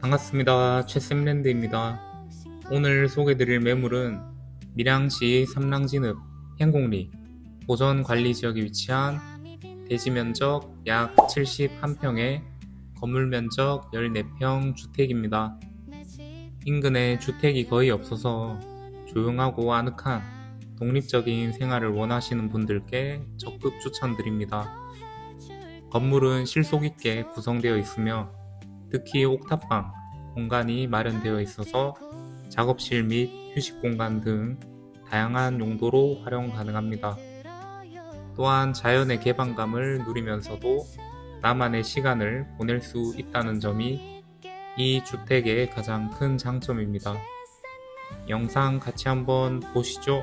반갑습니다. 최샘랜드입니다. 오늘 소개드릴 매물은 밀양시 삼랑진읍 행곡리 보전 관리 지역에 위치한 대지 면적 약 71평에 건물 면적 14평 주택입니다. 인근에 주택이 거의 없어서 조용하고 아늑한 독립적인 생활을 원하시는 분들께 적극 추천드립니다. 건물은 실속 있게 구성되어 있으며 특히 옥탑방 공간이 마련되어 있어서 작업실 및 휴식 공간 등 다양한 용도로 활용 가능합니다. 또한 자연의 개방감을 누리면서도 나만의 시간을 보낼 수 있다는 점이 이 주택의 가장 큰 장점입니다. 영상 같이 한번 보시죠.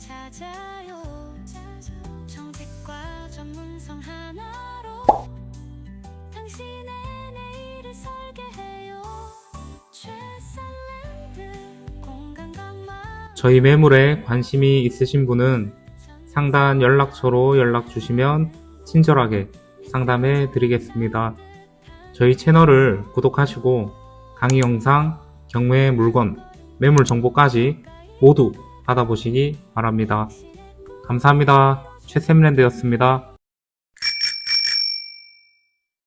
찾아요 정직과 전문성 하나로 당신의 내일을 설계해요 최셀랜드 공간과 마음 저희 매물에 관심이 있으신 분은 상단 연락처로 연락 주시면 친절하게 상담해 드리겠습니다. 저희 채널을 구독하시고 강의 영상, 경매 물건, 매물 정보까지 모두 받아보시기 바랍니다. 감사합니다. 최샘랜드였습니다.